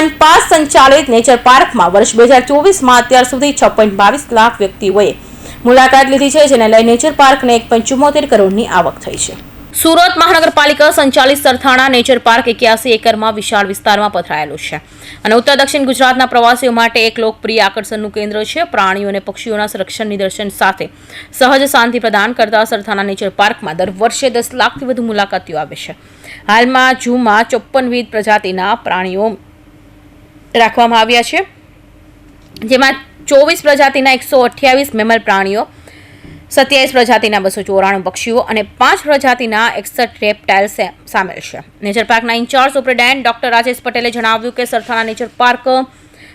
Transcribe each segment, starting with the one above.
Point પાંચ સંચાલિત nature પાર્કમાં વર્ષ બે હજાર ચોવીસમાં અત્યાર સુધી છ પોઈન્ટ બાવીસ લાખ વ્યક્તિઓએ મુલાકાત લીધી છે, જેને લઈ નેચર પાર્કને એક પોઈન્ટ ચુમ્મોતેર કરોડની આવક થઈ છે. સુરત મહાનગરપાલિકા સંચાલિત સરથાણા નેચર પાર્ક એક્યાસી એકરમાં વિશાળ વિસ્તારમાં પથરાયેલું છે અને ઉત્તર દક્ષિણ ગુજરાતના પ્રવાસીઓ માટે એક લોકપ્રિય આકર્ષણનું કેન્દ્ર છે. પ્રાણીઓ અને પક્ષીઓના સંરક્ષણ નિદર્શન સાથે સહજ શાંતિ પ્રદાન કરતા સરથાણા નેચર પાર્કમાં દર વર્ષે દસ લાખથી વધુ મુલાકાતીઓ આવે છે. હાલમાં જૂમાં ચોપ્પન વિવિધ પ્રજાતિના પ્રાણીઓ રાખવામાં આવ્યા છે, જેમાં ચોવીસ પ્રજાતિના એકસો અઠ્યાવીસ મેમલ પ્રાણીઓ, સત્યાવીસ પ્રજાતિના બસો ચોરાણું પક્ષીઓ અને પાંચ પ્રજાતિના એકસઠ રેપટાઇલ્સ સામેલ છે. નેચર પાર્કના ઇન્ચાર્જ સુપ્રિન્ટેન્ડન્ટ ડોક્ટર રાજેશ પટેલે જણાવ્યું કે સરથાણા નેચર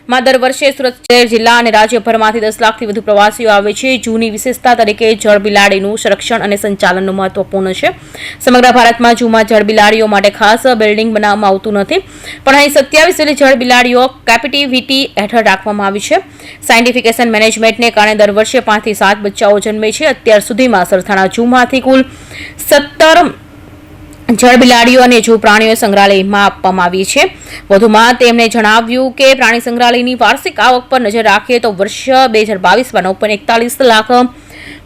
પાર્કમાં દર વર્ષે સુરત શહેર જિલ્લા અને રાજ્યભરમાંથી દસ લાખથી વધુ પ્રવાસીઓ આવે છે. જૂની વિશેષતા તરીકે જળ બિલાડીનું સંરક્ષણ અને સંચાલનનું મહત્વપૂર્ણ છે. સમગ્ર ભારતમાં જૂમાં જળ બિલાડીઓ માટે ખાસ બિલ્ડિંગ બનાવવામાં આવતું નથી. પણ અહીં સત્યાવીસ જેટલી જળ બિલાડીઓ કેપિટિવિટી હેઠળ રાખવામાં આવી છે. સાયન્ટિફિકેશન મેનેજમેન્ટને કારણે દર વર્ષે પાંચથી સાત બચ્ચાઓ જન્મે છે. અત્યાર સુધીમાં સરથાણા જૂમાંથી કુલ સત્તર જળ બિલાડીઓ અને જૂ પ્રાણીઓ સંગ્રહાલયમાં આપવામાં આવી છે. વધુમાં તેમણે જણાવ્યું કે પ્રાણી સંગ્રહાલયની વાર્ષિક આવક પર નજર રાખીએ તો વર્ષ બે હજાર બાવીસમાં નવ પોઈન્ટ એકતાલીસ લાખ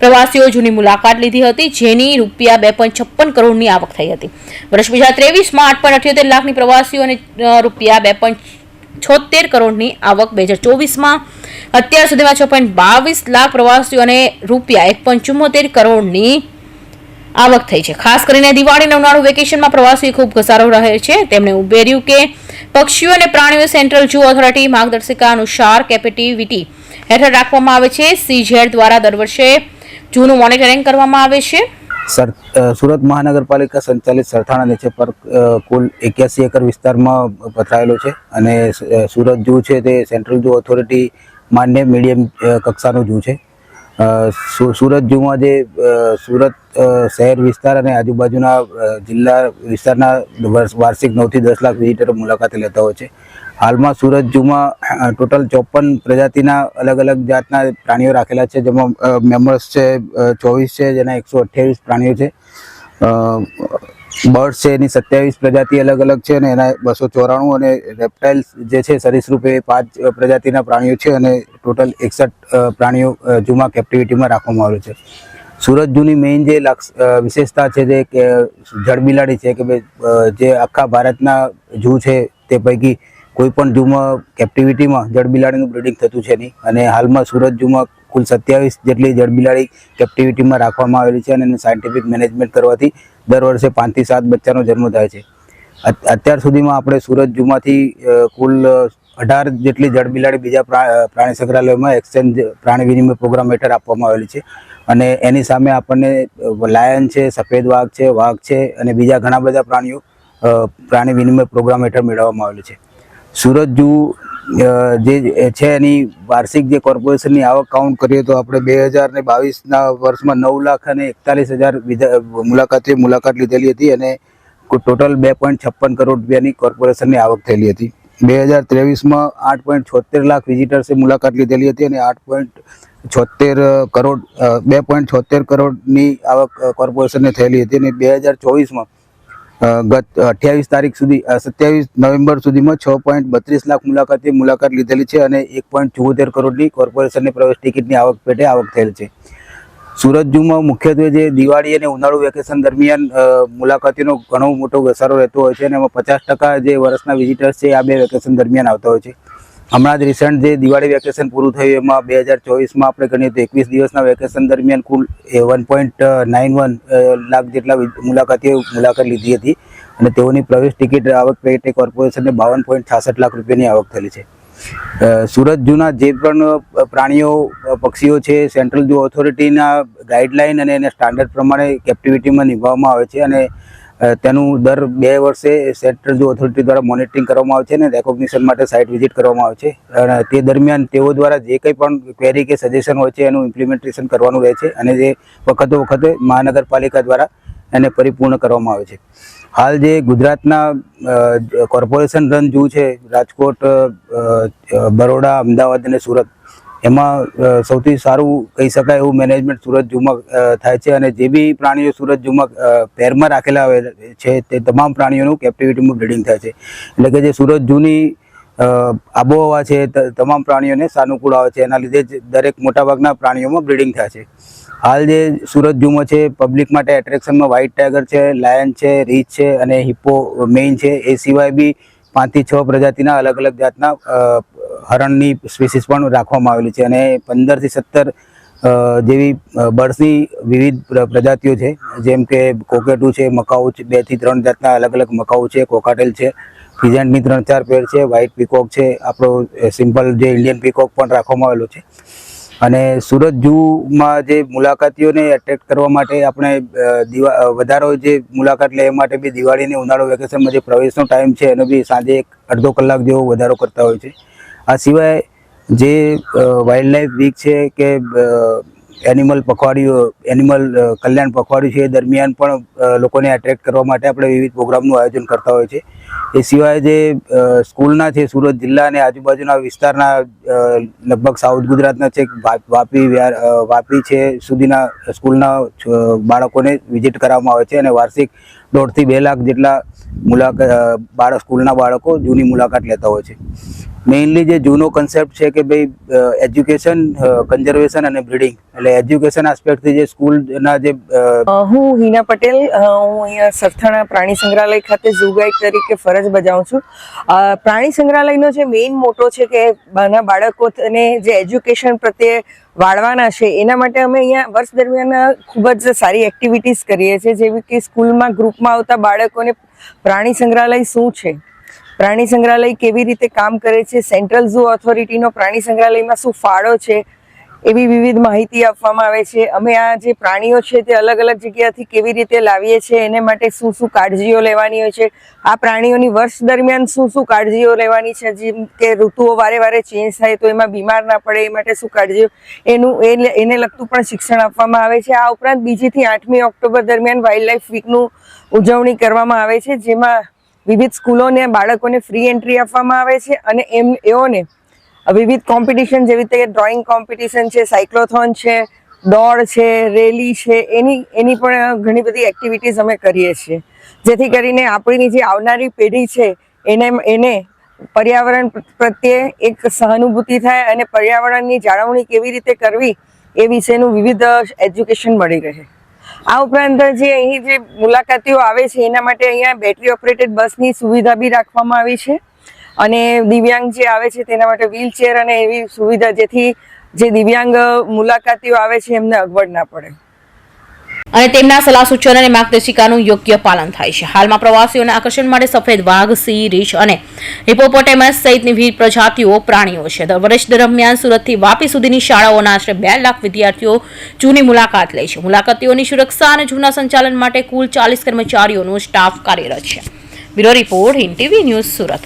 પ્રવાસીઓ જૂની મુલાકાત લીધી હતી, જેની રૂપિયા બે પોઈન્ટ છપ્પન કરોડની આવક થઈ હતી. વર્ષ બે હજાર ત્રેવીસમાં આઠ પોઈન્ટ અઠ્યોતેર લાખની પ્રવાસીઓ અને રૂપિયા બે પોઈન્ટ છોતેર કરોડની આવક બે હજાર ચોવીસમાં. અત્યાર સુધીમાં છ પોઈન્ટ બાવીસ લાખ પ્રવાસીઓ અને રૂપિયા એક પોઈન્ટ ચુમ્મોતેર કરોડની આવક થઈ છે. ખાસ કરીને દિવાળી અને ઉનાળુ વેકેશનમાં પ્રવાસી ખૂબ ઘસારો રહે છે. તેમણે ઉમેર્યું કે પક્ષીઓ અને પ્રાણીઓ સેન્ટ્રલ જૂ ઓથોરિટી માર્ગદર્શિકા અનુસાર કેપેટિવિટી હેઠળ રાખવામાં આવે છે. સીઝેડ દ્વારા દર વર્ષે જૂનું મોનિટરિંગ કરવામાં આવે છે. સર સુરત મહાનગરપાલિકા સંચાલિત સરથાણા નેચર પાર્ક કુલ એક્યાસી એકર વિસ્તારમાં પથરાયેલો છે અને સુરત જૂ છે તે સેન્ટ્રલ જૂ ઓથોરિટી માન્ય મીડિયમ કક્ષાનું જૂ છે. સુરત જૂમાં જે સુરત શહેર વિસ્તાર અને આજુબાજુના જિલ્લા વિસ્તારના વાર્ષિક નવથી દસ લાખ વિઝિટરો મુલાકાતે લેતા હોય છે. હાલમાં સુરત જૂમાં ટોટલ ચોપન પ્રજાતિના અલગ અલગ જાતના પ્રાણીઓ રાખેલા છે, જેમાં મેમ્બર્સ છે ચોવીસ છે, જેના એકસો અઠ્યાવીસ પ્રાણીઓ છે. બર્ડ્સ છે, એની સત્યાવીસ પ્રજાતિ અલગ અલગ છે અને એના બસો ચોરાણું અને રેપ્ટાઇલ્સ જે છે સરીસૃપ પાંચ પ્રજાતિના પ્રાણીઓ છે અને ટોટલ એકસઠ પ્રાણીઓ જૂમાં કેપ્ટિવિટીમાં રાખવામાં આવ્યું છે. સુરત જૂની મેઇન જે વિશેષતા છે જે કે જળબિલાડી છે કે ભાઈ જે આખા ભારતના જૂ છે તે પૈકી કોઈ પણ જૂમાં કેપ્ટિવિટીમાં જળબિલાડીનું બ્રિડિંગ થતું છે નહીં. અને હાલમાં સુરત જૂમાં કુલ સત્યાવીસ જેટલી જળબિલાડી કેપ્ટિવિટીમાં રાખવામાં આવેલી છે અને એને સાયન્ટિફિક મેનેજમેન્ટ કરવાથી દર વર્ષે પાંચથી સાત બચ્ચાનો જન્મ થાય છે. અત્યાર સુધીમાં આપણે સુરત જૂમાંથી કુલ અઢાર જેટલી જળબિલાડી બીજા પ્રાણી સંગ્રહાલયમાં એક્સચેન્જ પ્રાણી વિનિમય પ્રોગ્રામ હેઠળ આપવામાં આવેલી છે. અને એની સામે આપણને લાયન છે, સફેદ વાઘ છે વાઘ છે અને બીજા ઘણા બધા પ્રાણીઓ પ્રાણી વિનિમય પ્રોગ્રામ હેઠળ મેળવવામાં આવેલું છે. સુરત જૂ જે છે એની વાર્ષિક જે કોર્પોરેશનની આવક કાઉન્ટ કરીએ તો આપણે બે હજાર ને બાવીસના વર્ષમાં નવ લાખ અને એકતાલીસ હજાર મુલાકાતીઓ મુલાકાત લીધેલી હતી અને ટોટલ બે પોઈન્ટ છપ્પન કરોડ રૂપિયાની કોર્પોરેશનની આવક થયેલી હતી. બે હજાર ત્રેવીસમાં આઠ પોઈન્ટ છોતેર લાખ વિઝિટર્સે મુલાકાત લીધેલી હતી અને આઠ પોઈન્ટ છોતેર કરોડ બે પોઈન્ટ છોતેર કરોડની આવક કોર્પોરેશનને થયેલી હતી અને બે હજાર ચોવીસમાં ગત અઠ્યાવીસ તારીખ સુધી સત્યાવીસ નવેમ્બર સુધીમાં છ પોઈન્ટ બત્રીસ લાખ મુલાકાતી મુલાકાત લીધેલી છે અને એક પોઈન્ટ ચુંવોતેર કરોડની કોર્પોરેશનની પ્રવેશ ટિકિટની આવક પેટે આવક થયેલ છે. સુરત જૂમાં મુખ્યત્વે જે દિવાળી અને ઉનાળુ વેકેશન દરમિયાન મુલાકાતીનો ઘણો મોટો ઘસારો રહેતો હોય છે અને એમાં પચાસ ટકા જે વર્ષના વિઝિટર્સ છે આ બે વેકેશન દરમિયાન આવતા હોય છે. હમણાં જ રિસન્ટ જે દિવાળી વેકેશન પૂરું થયું, એમાં બે હજાર ચોવીસમાં આપણે ગણીએ તો એકવીસ દિવસના વેકેશન દરમિયાન કુલ one point nine one lakh જેટલા મુલાકાતીઓ મુલાકાત લીધી હતી. અને તેઓની પ્રવેશ ટિકિટ આવક પેટે કોર્પોરેશનને બાવન પોઈન્ટ છાસઠ લાખ રૂપિયાની આવક થયેલી છે. સુરત જૂના જે પણ પ્રાણીઓ પક્ષીઓ છે સેન્ટ્રલ જૂ ઓથોરિટીના ગાઈડલાઈન અને એના સ્ટાન્ડર્ડ પ્રમાણે કેપ્ટિવિટીમાં નિભાવવામાં આવે છે. અને તેનું દર બે વર્ષે સેન્ટ્રલ જો ઓથોરિટી દ્વારા મોનિટરિંગ કરવામાં આવે છે અને રેકોગ્નિશન માટે સાઇટ વિઝિટ કરવામાં આવે છે. અને તે દરમિયાન તેઓ દ્વારા જે કંઈ પણ ક્વેરી કે સજેશન હોય છે એનું ઇમ્પ્લિમેન્ટેશન કરવાનું રહે છે અને જે વખતો વખતે મહાનગરપાલિકા દ્વારા એને પરિપૂર્ણ કરવામાં આવે છે. હાલ જે ગુજરાતના કોર્પોરેશન રન જૂ છે, રાજકોટ બરોડા, અમદાવાદ અને સુરત એમાં સૌથી સારું કહી શકાય એવું મેનેજમેન્ટ સુરત ઝૂમાં થાય છે અને જે બી પ્રાણીઓ સુરત ઝૂમાં પેરમાં રાખેલા છે, તે તમામ પ્રાણીઓનું કેપ્ટિવિટીમાં બ્રીડિંગ થાય છે. એટલે કે જે સુરત જૂની આબોહવા છે તમામ પ્રાણીઓને સાનુકૂળ આવે છે. એના લીધે જ દરેક મોટાભાગના પ્રાણીઓમાં બ્રીડિંગ થાય છે. હાલ જે સુરત ઝૂમાં છે પબ્લિક માટે એટ્રેક્શનમાં વ્હાઇટ ટાઈગર છે લાયન છે રીચ છે અને હિપ્પો મેઇન છે. એ સિવાય બી પાંચથી છ પ્રજાતિના અલગ અલગ જાતના હરણની સ્પીસીસ પણ રાખવામાં આવેલી છે અને પંદરથી સત્તર જેવી બર્ડ્સની વિવિધ પ્ર- પ્રજાતિઓ છે. જેમ કે કોકેટુ છે, મકાઉ છે બેથી ત્રણ જાતના અલગ અલગ મકાઉ છે, કોકાટેલ છે ફિઝન્ટની ત્રણ ચાર પેર છે, વ્હાઇટ પીકોક છે, આપણો સિમ્પલ જે ઇન્ડિયન પીકોક પણ રાખવામાં આવેલો છે. અને સુરત જૂમાં જે મુલાકાતીઓને એટ્રેક્ટ કરવા માટે આપણે દિવા વધારો જે મુલાકાત લે એ માટે બી દિવાળીને ઉનાળો વેકેશનમાં જે પ્રવેશનો ટાઈમ છે, એનો બી સાંજે એક અડધો કલાક જેવો વધારો કરતા હોય છે. આ સિવાય જે વાઇલ્ડ લાઈફ વીક છે કે એનિમલ પખવાડિયું એનિમલ કલ્યાણ પખવાડિયું છે એ દરમિયાન પણ લોકોને એટ્રેક્ટ કરવા માટે આપણે વિવિધ પ્રોગ્રામનું આયોજન કરતા હોય છે. એ સિવાય જે સ્કૂલના છે, સુરત જિલ્લા અને આજુબાજુના વિસ્તારના લગભગ સાઉથ ગુજરાતના છે, વાપી વાપી છે સુધીના સ્કૂલના બાળકોને વિઝિટ કરવામાં આવે છે અને વાર્ષિક દોઢથી બે લાખ જેટલા મુલાકાત બાળક સ્કૂલના બાળકો જૂની મુલાકાત લેતા હોય છે. મેઇનલી જે જૂનો કન્સેપ્ટ છે કે ભાઈ એજ્યુકેશન કન્ઝર્વેશન અને બ્રીડિંગ એટલે એજ્યુકેશન આસ્પેક્ટથી જે સ્કૂલના જે હું હિના પટેલ હું અહીંયા સરથાણા પ્રાણી સંગ્રહાલય ખાતે ઝૂ ગાઈડ તરીકે ફરજ બજાવું છું. પ્રાણી સંગ્રહાલયનો જે મેઇન મોટો છે કે નાના બાળકોને જે એજ્યુકેશન પ્રત્યે વાળવાના છે, એના માટે અમે અહીંયા વર્ષ દરમિયાન ખૂબ જ સારી એક્ટિવિટીઝ કરીએ છીએ, જેવી કે સ્કૂલમાં ગ્રુપમાં આવતા બાળકોને પ્રાણી સંગ્રહાલય શું છે? પ્રાણી સંગ્રહાલય કેવી રીતે કામ કરે છે? સેન્ટ્રલ ઝૂ ઓથોરિટીનો પ્રાણી સંગ્રહાલયમાં શું ફાળો છે? એવી વિવિધ માહિતી આપવામાં આવે છે. અમે આ જે પ્રાણીઓ છે તે અલગ અલગ જગ્યાથી કેવી રીતે લાવીએ છીએ એને માટે શું શું કાળજીઓ લેવાની હોય છે? આ પ્રાણીઓની વર્ષ દરમિયાન શું શું કાળજીઓ લેવાની છે? જેમ કે ઋતુઓ વારે વારે ચેન્જ થાય તો એમાં બીમાર ના પડે, એ માટે શું કાળજીઓ? એનું, એને લગતું પણ શિક્ષણ આપવામાં આવે છે. આ ઉપરાંત બીજીથી આઠમી ઓક્ટોબર દરમિયાન વાઇલ્ડ લાઈફ વીકનું ઉજવણી કરવામાં આવે છે, જેમાં વિવિધ સ્કૂલોને બાળકોને ફ્રી એન્ટ્રી આપવામાં આવે છે અને એમ, એઓને વિવિધ કોમ્પિટિશન જેવી રીતે ડ્રોઈંગ કોમ્પિટિશન છે સાયક્લોથોન છે, દોડ છે રેલી છે, એની એની પણ ઘણી બધી એક્ટિવિટીઝ અમે કરીએ છીએ. જેથી કરીને આપણી જે આવનારી પેઢી છે, એને એને પર્યાવરણ પ્રત્યે એક સહાનુભૂતિ થાય અને પર્યાવરણની જાળવણી કેવી રીતે કરવી એ વિશેનું વિવિધ એજ્યુકેશન મળી રહે. આ ઉપરાંત જે અહીં જે મુલાકાતીઓ આવે છે, એના માટે અહીંયા બેટરી ઓપરેટેડ બસની સુવિધા બી રાખવામાં આવી છે. અને દિવ્યાંગ જે આવે છે, તેના માટે વ્હીલચેર અને એવી સુવિધા જેથી જે દિવ્યાંગ મુલાકાતીઓ આવે છે, એમને અગવડ ના પડે. અને તેમના સલાહ સૂચન અને માર્ગદર્શિકાનું યોગ્ય પાલન થાય છે. હાલમાં પ્રવાસીઓના આકર્ષણ માટે સફેદ વાઘ, સિંહ, રીછ અને હિપોપોટેમસ સહિતની વિવિધ પ્રજાતિઓ પ્રાણીઓ છે. દર વર્ષ દરમિયાન સુરતથી વાપી સુધીની શાળાઓના આશરે બે લાખ વિદ્યાર્થીઓ જૂની મુલાકાત લે છે. મુલાકાતીઓની સુરક્ષા અને જૂના સંચાલન માટે કુલ ચાલીસ કર્મચારીઓનો સ્ટાફ કાર્યરત છે. Bureau report Hind TV news Surat.